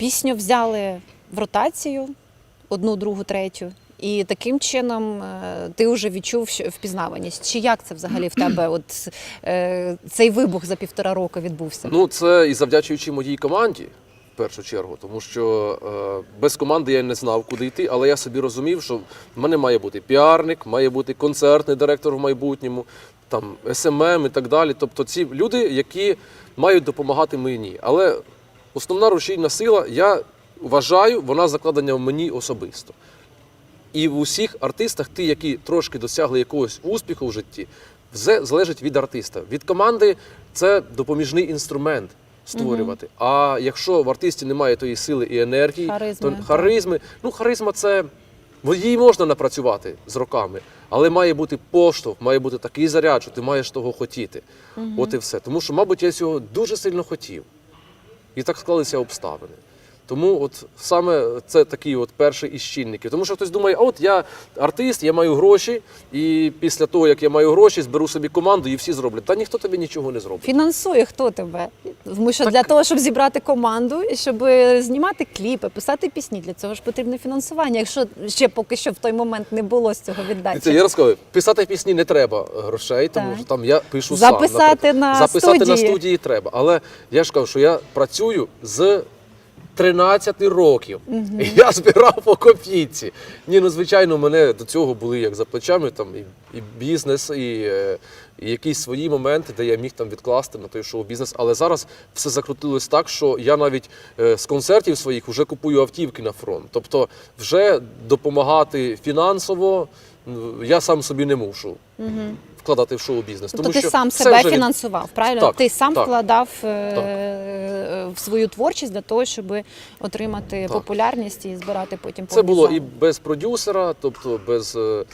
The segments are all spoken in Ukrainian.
пісню взяли в ротацію одну, другу, третю. І таким чином е, ти вже відчув впізнаваність. Чи як це взагалі в тебе? От е, цей вибух за півтора року відбувся? Ну, це і завдячуючи моїй команді, в першу чергу, тому що е, без команди я не знав, куди йти, але я собі розумів, що в мене має бути піарник, має бути концертний директор в майбутньому, там СММ і так далі. Тобто ці люди, які мають допомагати мені. Але основна рушійна сила, я вважаю, вона закладена в мені особисто. І в усіх артистах, ті, які трошки досягли якогось успіху в житті, все залежить від артиста. Від команди це допоміжний інструмент створювати. А якщо в артисті немає тої сили і енергії, Харизми, то харизми, ну харизма це її можна напрацювати з роками, але має бути поштовх, має бути такий заряд, що ти маєш того хотіти. От і все. Тому що, мабуть, я цього дуже сильно хотів. І так склалися обставини. Тому от саме це такий от перший із чинників. Тому що хтось думає, а от я артист, я маю гроші, і після того, як я маю гроші, зберу собі команду і всі зроблять. Та ніхто тобі нічого не зробить. Фінансує хто тебе? Тому що Так. для того, щоб зібрати команду, і щоб знімати кліпи, писати пісні, для цього ж потрібне фінансування. Якщо ще поки що в той момент не було з цього віддачі. це я розказую, писати пісні не треба грошей, тому Так. що там я пишу Записати сам. наприклад. на Записати на студії. студії треба. Але я ж кажу, що я працюю з 13 років. І я збирав по копійці. Ні, ну звичайно, мене до цього були як за плечами там і, і бізнес, і, е, і якісь свої моменти, де я міг там відкласти на той шоу-бізнес. Але зараз все закрутилось так, що я навіть е, з концертів своїх вже купую автівки на фронт. Тобто, вже допомагати фінансово я сам собі не мушу. Вкладати в шоу-бізнес. Тобто тому ти що сам себе вже фінансував, правильно? Так, ти сам так. вкладав е, е, в свою творчість для того, щоб отримати Так. популярність і збирати потім Це було і без продюсера, тобто без е,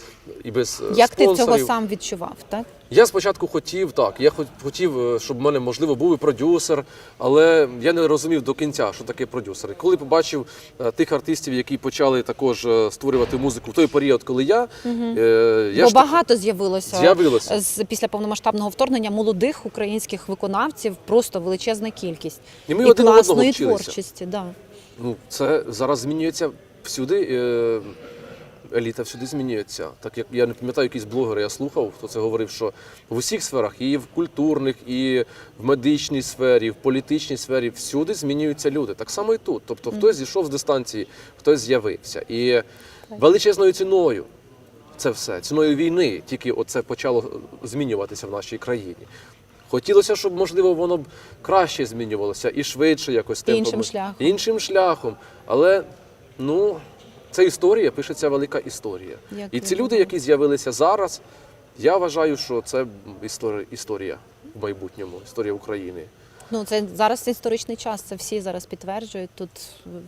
і без як Як ти цього сам відчував, так? Я спочатку хотів так. Я хотів, е, щоб в мене можливо був і продюсер, але я не розумів до кінця, що таке продюсер. І коли побачив е, тих артистів, які почали також е, створювати музику в той період, коли я, е, я Бо ж багато з'явилося З'явилося. з після повномасштабного вторгнення молодих українських виконавців, просто величезна кількість І ми і один одного класної творчості. Да. Ну, це зараз змінюється всюди. Е, еліта всюди змінюється. Так як я не пам'ятаю, якийсь блогер я слухав, хто це говорив, що в усіх сферах, і в культурних, і в медичній сфері, і в політичній сфері, всюди змінюються люди. Так само і тут. Тобто хтось зійшов з дистанції, хтось з'явився. І величезною ціною. Це все ціною війни, тільки оце почало змінюватися в нашій країні. Хотілося, щоб можливо воно б краще змінювалося і швидше якось темпом. Іншим шляхом. Іншим шляхом. Але ну це історія, пишеться велика історія. Як і ці люди, які з'явилися зараз, я вважаю, що це історія, історія в майбутньому, історія України. Ну це зараз це історичний час. Це всі зараз підтверджують. Тут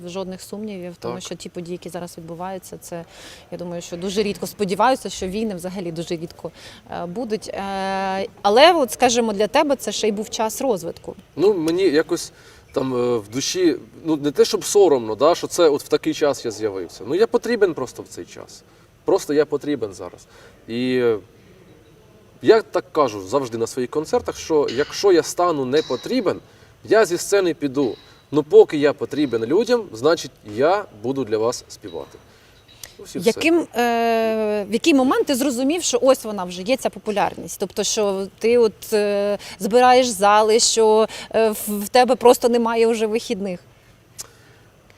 жодних сумнівів, тому Так. що ті події, які зараз відбуваються, це я думаю, що дуже рідко сподіваюся, що війни взагалі дуже рідко е, будуть. Е, Але, от скажімо, для тебе це ще й був час розвитку. Ну, мені якось там е, в душі, ну не те, щоб соромно, да, що це от в такий час я з'явився. Ну я потрібен просто в цей час. Просто я потрібен зараз. І я так кажу завжди на своїх концертах, що якщо я стану не потрібен, я зі сцени піду. Ну, поки я потрібен людям, значить я буду для вас співати. Ось і все. Яким, е, в який момент ти зрозумів, що ось вона вже є ця популярність? Тобто, що ти от е, збираєш зали, що е, в тебе просто немає вже вихідних.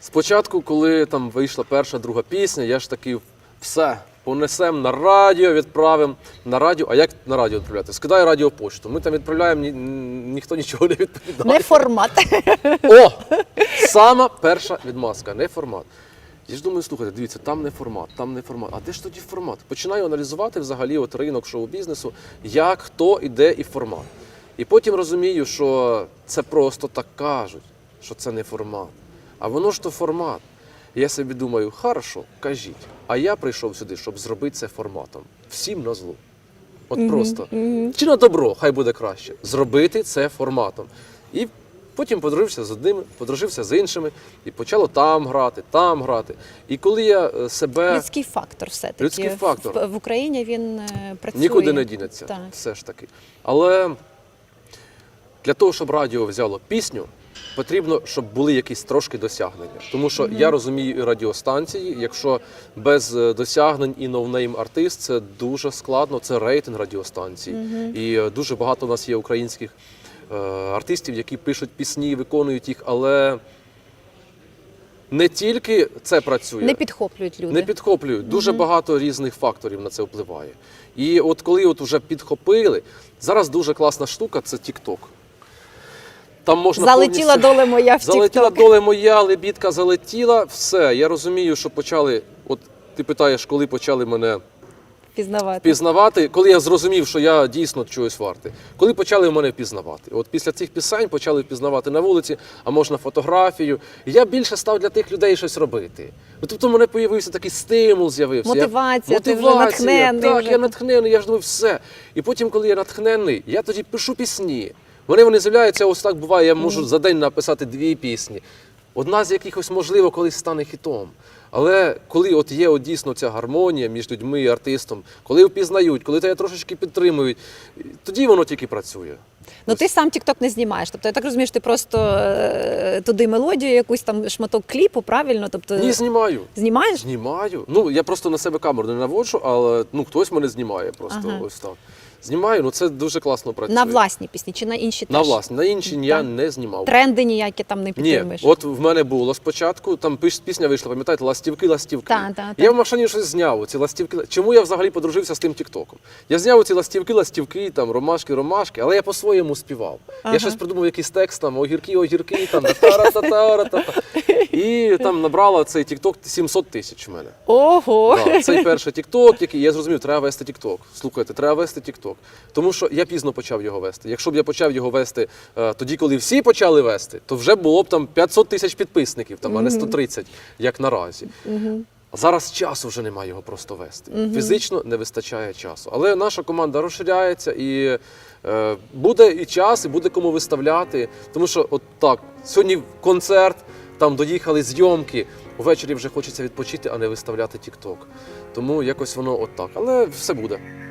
Спочатку, коли там вийшла перша, друга пісня, я ж такий все. Понесемо на радіо, відправимо на радіо. А як на радіо відправляти? Скидай радіопошту. Ми там відправляємо, ні, ніхто нічого не відповідає. Не формат. О! Сама перша відмазка, не формат. Я ж думаю, слухайте, дивіться, там не формат, там не формат. А де ж тоді формат? Починаю аналізувати взагалі от ринок шоу-бізнесу, як, хто, іде і формат. І потім розумію, що це просто так кажуть, що це не формат. А воно ж то формат. І я собі думаю, хорошо, кажіть. А я прийшов сюди, щоб зробити це форматом. Всім на зло. От просто. Чи на добро, хай буде краще. Зробити це форматом. І потім подружився з одними, подружився з іншими, і почало там грати, там грати. І коли я е, себе Людський фактор все-таки. Людський фактор. В, в Україні він е, працює. нікуди не дінеться, Так. все ж таки. Але для того, щоб радіо взяло пісню, потрібно, щоб були якісь трошки досягнення. Тому що я розумію і радіостанції, якщо без е, досягнень і ноунейм артист, це дуже складно. Це рейтинг радіостанцій. І е, дуже багато у нас є українських артистів, які пишуть пісні, виконують їх, але не тільки це працює. Не підхоплюють люди. Не підхоплюють. Дуже багато різних факторів на це впливає. І от коли от вже підхопили, зараз дуже класна штука це TikTok. Там можна Залетіла повністю- доля моя в залетіла доля моя, лебідка залетіла. Все. Я розумію, що почали. От ти питаєш, коли почали мене Пізнавати. впізнавати, коли я зрозумів, що я дійсно чогось вартий. Коли почали мене впізнавати. От після цих пісень почали впізнавати на вулиці, а можна фотографію. Я більше став для тих людей щось робити. Тобто в мене з'явився такий стимул, з'явився. Я- Мотивація, ти вже натхненний Так, вже. я натхнений, я ж думаю, все. І потім, коли я натхнений, я тоді пишу пісні. Вони вони з'являються, ось так буває, я можу за день написати дві пісні. Одна з якихось, можливо, колись стане хітом. Але коли от є от дійсно ця гармонія між людьми і артистом, коли впізнають, коли тебе трошечки підтримують, тоді воно тільки працює. Ну ти сам TikTok не знімаєш. Тобто я так розумію, що ти просто е, туди мелодію, якусь там шматок кліпу, правильно? Тобто Ні, знімаю. знімаєш? Знімаю. Ну, я просто на себе камеру не наводжу, але ну, хтось мене знімає просто Ага. ось так. Знімаю, ну це дуже класно працює. На власні пісні чи на інші На власні. На інші я не знімав. Тренди ніякі там не Ні, от в мене було спочатку, там пісня вийшла, пам'ятаєте, ластівки, ластівки. Та, та, та. Я в машині щось зняв, ці ластівки. Чому я взагалі подружився з тим Тіктоком? Я зняв ці ластівки, ластівки, там, ромашки, ромашки, але я по-своєму співав. Ага. Я щось придумав, якийсь текст, там, огірки, огірки, там, тара-та-тара-та. І там набрала цей Тікток 700 тисяч в мене. Ого! Да, цей перший Тікток, який я зрозумів, треба вести Тікток. Слухайте, треба вести Тікток. Тому що я пізно почав його вести. Якщо б я почав його вести е, тоді, коли всі почали вести, то вже було б там 500 тисяч підписників, там, а не 130, як наразі. Зараз часу вже немає його просто вести. Фізично не вистачає часу. Але наша команда розширяється і е, буде і час, і буде кому виставляти. Тому що, от так, сьогодні концерт, там доїхали зйомки. Увечері вже хочеться відпочити, а не виставляти TikTok. Тому якось воно от так. Але все буде.